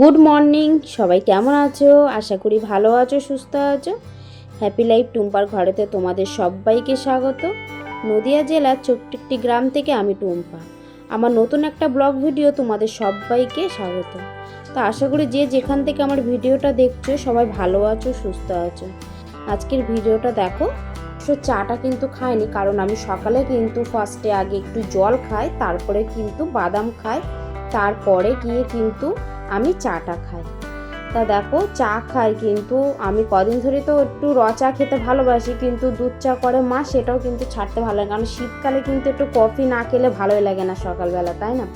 Good morning সবাই কেমন আছো? আশা করি ভালো আছো, সুস্থ আছো। হ্যাপি লাইফ টুম্পার ঘরেতে তোমাদের সবাইকে স্বাগত। নদিয়া জেলার ছোট্ট একটি গ্রাম থেকে আমি টুম্পা। আমার নতুন একটা ব্লগ ভিডিও তোমাদের সবাইকে স্বাগত। তো আশা করি যে যেখান থেকে আমার ভিডিওটা দেখছ, সবাই ভালো আছো, সুস্থ আছো। আজকের ভিডিওটা দেখো, সো চাটা কিন্তু খাইনি কারণ আমি সকালে কিন্তু ফার্স্টে আগে একটু জল খাই, তারপরে কিন্তু বাদাম খাই, তারপরে গিয়ে কিন্তু আমি চাটা খাই। তা দেখো, চা খাই কিন্তু আমি কদিন ধরে তো একটু র চা খেতে ভালোবাসি, কিন্তু দুধ চা করে মা সেটাও কিন্তু ছাড়তে ভালো লাগে কারণ শীতকালে কিন্তু একটু কফি না খেলে ভালোই লাগে না সকালবেলা, তাই না?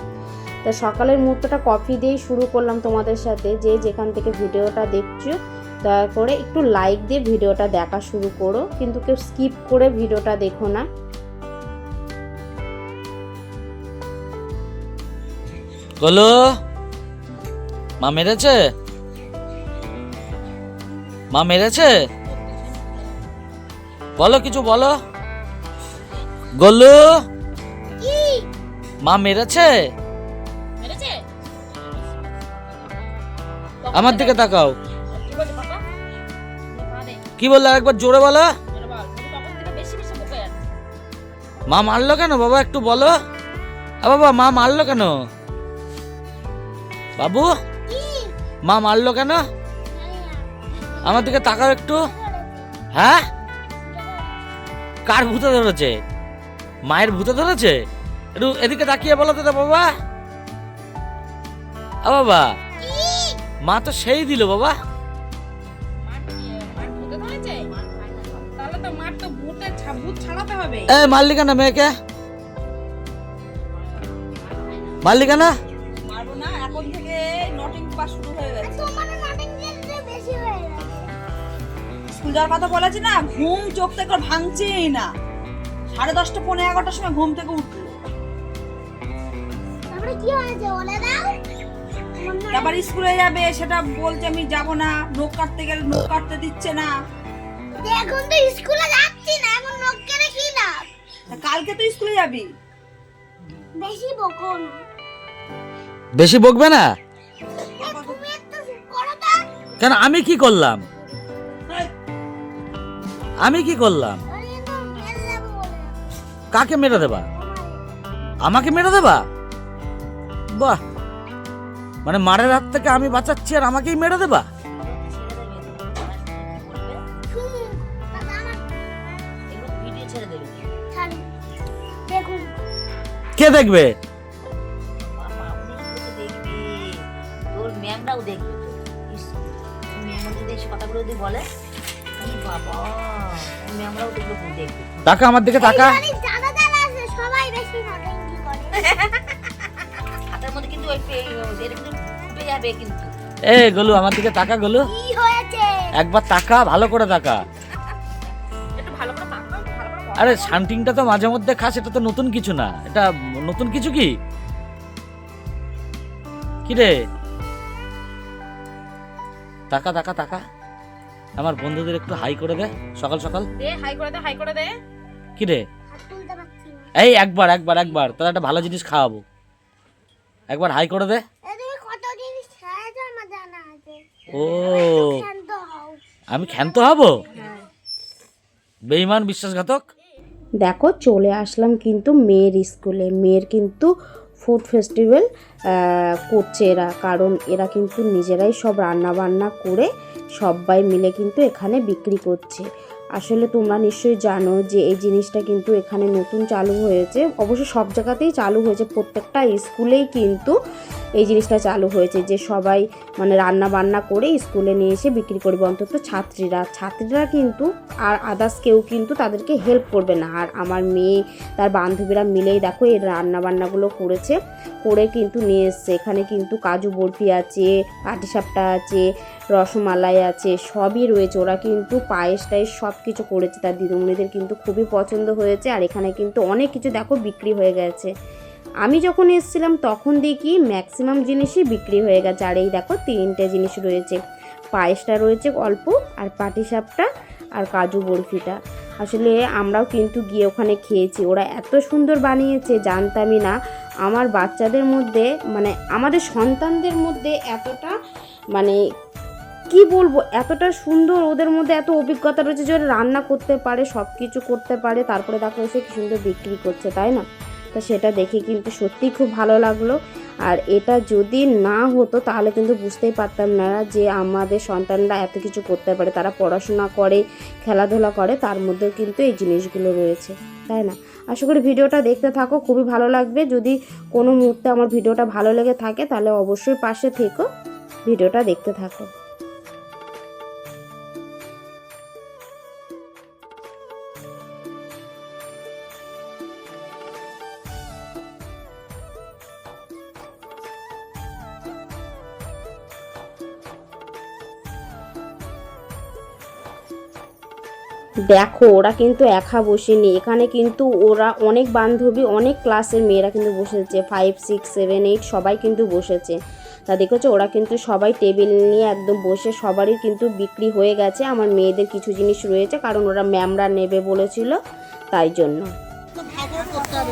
তো সকালের মুহূর্তটা কফি দিয়েই শুরু করলাম তোমাদের সাথে। যে যেখান থেকে ভিডিওটা দেখছ, দয়া করে একটু লাইক দিয়ে ভিডিওটা দেখা শুরু করো। কিন্তু কেউ স্কিপ করে ভিডিওটা দেখো না। গোলু? মা মেরেছে? মা মেরেছে? বলো কিছু বলো। গোলু? মা মেরেছে? আমার দিকে তাকাও। কি বলল একবার জোরে বলো? মা মারলো কেন বাবা একটু বলো। বাবা মা মারলো কেন? বাবু? মা মারলো কেন? আমার দিকে তাকাও একটু। হ্যাঁ? কার ভূতে ধরেছে? মায়ের ভূতে ধরেছে? একটু এদিকে তাকিয়ে বলো তো বাবা। আ বাবা, মা তো সেই দিল বাবা। এ মেয়েকে? মারলি কেন? শুরু হয়ে গেছে। স্কুল যাওয়ার কথা বলেছি না ঘুম চোখ থেকে ভাঙছেই না। সাড়ে দশটা পনেরো এগারোটার সময় ঘুম থেকে উঠল। আবার স্কুলে যাবে সেটা বলছে আমি যাব না নখ কাটতে গেলে নখ কাটতে দিচ্ছে না। এখন তো স্কুলে যাচ্ছি না এখন নখ কেটে কি লাভ? কালকে তো স্কুলে যাবি? বেশি বকো না। বেশি বকবে না? কেন আমি কি করলাম? আমি কি করলাম? কাকে মেরে দেবা? আমাকে মেরে দেবা? বাহ! মানে মারের হাত থেকে আমি বাঁচাচ্ছি আর আমাকেই মেরে দেবা? কে দেখবে? কিন্তু ফুটে যাবে কিন্তু। এ গলু আমার দিকে টাকা গলু। একবার টাকা ভালো করে টাকা করে করে। আরে শান্টিংটা তো মাঝে মধ্যে খাস এটা তো নতুন কিছু না। এটা নতুন কিছু কি? কি রে? টাকা টাকা টাকা আমার বন্ধুদের একটু হাই করে দে। সকাল সকাল। দে হাই করে দে হাই করে দে। কি রে? এই একবার একবার একবার। তাহলে একটা ভালো জিনিস খাওয়াবো। একবার হাই করে দে। ও। আমি ক্ষান্ত হব? বেইমান বিশ্বাসঘাতক? দেখো চলে আসলাম কিন্তু মেয়ের স্কুলে। মেয়ের কিন্তু ফুড ফেস্টিভ্যাল করছে এরা। কারণ এরা কিন্তু নিজেরাই সব রান্না বান্না করে সবাই মিলে কিন্তু এখানে বিক্রি করছে। আসলে তোমরা নিশ্চয়ই জানো যে এই জিনিসটা কিন্তু এখানে নতুন চালু হয়েছে। অবশ্য সব জায়গাতেই চালু হয়েছে, প্রত্যেকটা স্কুলেই কিন্তু এই জিনিসটা চালু হয়েছে যে সবাই মানে রান্না বান্না করে স্কুলে নিয়ে এসে বিক্রি করবে। অন্তত ছাত্রীরা ছাত্রীরা কিন্তু আর আদার্স কেউ কিন্তু তাদেরকে হেল্প করবে না। আর আমার মেয়ে, তার বান্ধবীরা মিলেই দেখো এই রান্না বান্নাগুলো করেছে, করে কিন্তু নিয়ে এসছে। এখানে কিন্তু কাজু বরফি আছে, পাটিসাপটা আছে রসমালাই আছে, সবই রয়েছে। ওরা কিন্তু পায়েস টায়েস সব কিছু করেছে তার দিদিমণিদের কিন্তু খুবই পছন্দ হয়েছে। আর এখানে কিন্তু অনেক কিছু দেখো বিক্রি হয়ে গেছে। আমি যখন এসেছিলাম তখন দেখি ম্যাক্সিমাম জিনিসই বিক্রি হয়ে গেছে। আর এই দেখো তিনটে জিনিস রয়েছে। পায়েসটা রয়েছে অল্প আর পাটিসাপটা আর কাজু বরফিটা। আসলে আমরাও কিন্তু গিয়ে ওখানে খেয়েছি। ওরা এত সুন্দর বানিয়েছে জানতামই না। আমার বাচ্চাদের মধ্যে মানে আমাদের সন্তানদের মধ্যে এতটা মানে কি বলব? এতটা সুন্দর ওদের মধ্যে এত অভিজ্ঞতা রয়েছে যে রান্না করতে পারে সব কিছু করতে পারে, তারপরে দেখো যাচ্ছে কি সুন্দর বিক্রি করছে, তাই না? তা সেটা দেখে কিন্তু সত্যিই খুব ভালো লাগল। আর এটা যদি না হতো তাহলে কিন্তু বুঝতেই পারতাম না যে আমাদের সন্তানরা এত কিছু করতে পারে। তারা পড়াশোনা করে, খেলাধুলা করে, তার মধ্যেও কিন্তু এই জিনিসগুলো রয়েছে, তাই না? আশা করি ভিডিওটা দেখতে থাকো, খুবই ভালো লাগবে। যদি কোনো মুহূর্তে আমার ভিডিওটা ভালো লেগে থাকে তাহলে অবশ্যই পাশে থেকো, ভিডিওটা দেখতে থাকো। দেখো, ওরা কিন্তু একা বসেনি। এখানে কিন্তু ওরা অনেক বান্ধবী, অনেক ক্লাসের মেয়েরা কিন্তু বসেছে। ফাইভ সিক্স সেভেন এইট সবাই কিন্তু বসেছে। তা দেখেছ, ওরা কিন্তু সবাই টেবিল নিয়ে একদম বসে সবারই কিন্তু বিক্রি হয়ে গেছে। আমার মেয়েদের কিছু জিনিস রয়েছে, কারণ ওরা ম্যামরা নেবে বলেছিল, তাই জন্য। পাটিসাপটায়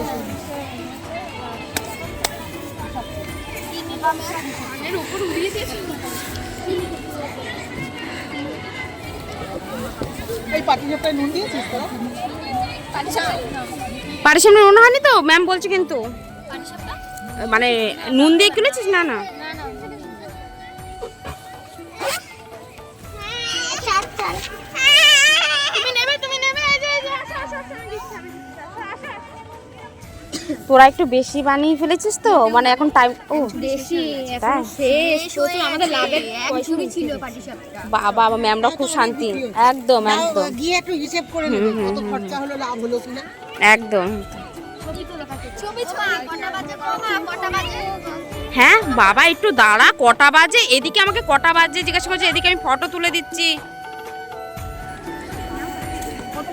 নুন দিয়েছিস নুন হয়নি তো? ম্যাম বলছে কিন্তু। মানে নুন দিয়ে কিনেছিস? না না। তোরা একটু বেশি বানিয়ে ফেলেছিস তো মানে এখন টাইম ও বেশি তাই শেষ প্রচুর আমাদের লাভের পয়সাই ছিল পাটিসাপটা বাবা বাবা ম্যামরা খুব শান্তি একদম একদম গিয়ে একটু হিসেব করে নেবে কত খরচা হলো লাভ হলো কিনা একদম ছবি ছোঁয়া কটা বাজে গো মা কটা বাজে হ্যাঁ বাবা একটু দাঁড়া কটা বাজে এদিকে আমাকে কটা বাজে জিজ্ঞাসা করছে এদিকে আমি ফটো তুলে দিচ্ছি ফটো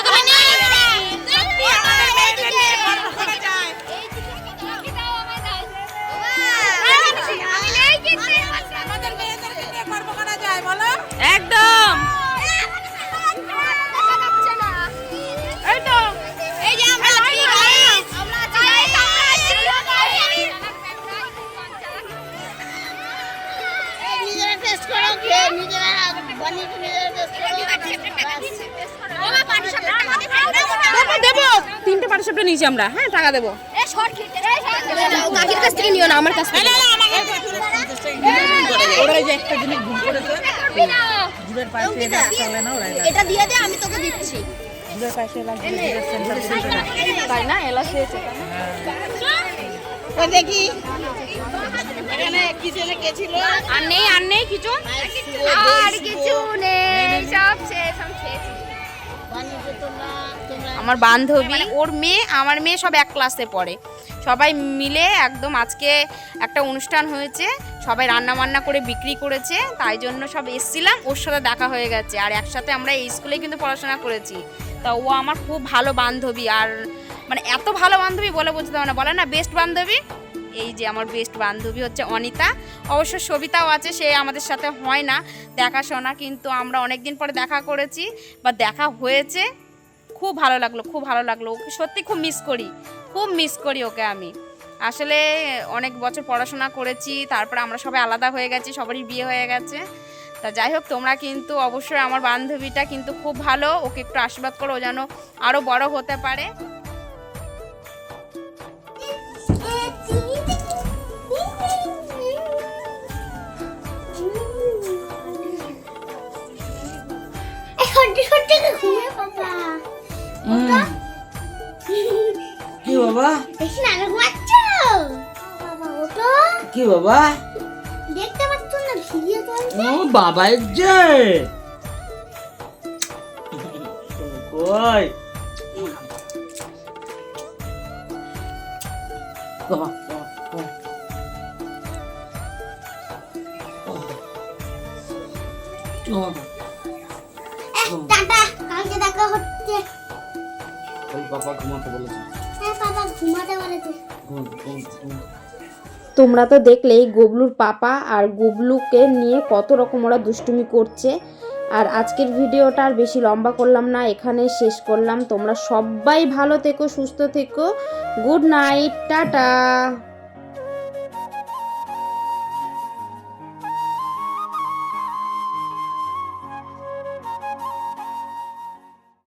টেস্ট করো কে নিজেরা বানিয়ে নিজেরা টেস্ট করো দেবো দেবো। তিনটে পাটিসাপটা নিয়েছি আমরা। হ্যাঁ টাকা দেবো। এ শর্ট খেতে এই কাকির কাছ থেকে নিও না আমার কাছ থেকে। ওরা এই যে একটা জিনিস ভুল করেছে জীবের পাশে এটা দিয়ে দে আমি তোকে দিচ্ছি। তাই না? এলাচ হয়েছে ওই দেখি। এখানে কিচেনে কে ছিল? আর নেই আর নেই কিছু আর কিছু নেই। সব শেষ আমি খেয়েছি বানিয়েছে তোমরা? তোমরা আমার বান্ধবী ওর মেয়ে আমার মেয়ে সব এক ক্লাসে পড়ে। সবাই মিলে একদম আজকে একটা অনুষ্ঠান হয়েছে। সবাই রান্না বান্না করে বিক্রি করেছে তাই জন্য সব এসছিলাম। ওর সাথে দেখা হয়ে গেছে। আর একসাথে আমরা এই স্কুলে কিন্তু পড়াশোনা করেছি। তা ও আমার খুব ভালো বান্ধবী। আর মানে এত ভালো বান্ধবী বলে বোঝাতে পারে না। বলে না বেস্ট বান্ধবী? এই যে আমার বেস্ট বান্ধবী হচ্ছে অনিতা। অবশ্য সবিতাও আছে, সে আমাদের সাথে হয় না দেখাশোনা, কিন্তু আমরা অনেক দিন পরে দেখা করেছি বা দেখা হয়েছে। খুব ভালো লাগল, খুব ভালো লাগল। ওকে সত্যি খুব মিস করি, খুব মিস করি ওকে আমি। আসলে অনেক বছর পড়াশোনা করেছি, তারপরে আমরা সবাই আলাদা হয়ে গেছি, সবারই বিয়ে হয়ে গেছে। তা যাই হোক, তোমরা কিন্তু অবশ্যই আমার বান্ধবীটা কিন্তু খুব ভালো। ওকে একটু আশীর্বাদ করো, ও যেন আরও বড় হতে পারে। কি বাবা? কি বাবা? দেখতে পাচ্ছ না ভিডিও চলছে ও বাবা যে কই। টাটা, কালকে দেখা হচ্ছে। ওই বাবা ঘুমাতে বলেছে। হ্যাঁ বাবা ঘুমাতে বলেছে। তোমরা তো দেখলেই গোবলুর পাপা আর গোবলুকে নিয়ে কত রকম ওরা দুষ্টুমি করছে। আর আজকের ভিডিওটা আর বেশি লম্বা করলাম না এখানে শেষ করলাম। তোমরা সবাই ভালো থেকো সুস্থ থেকো। Good night tata.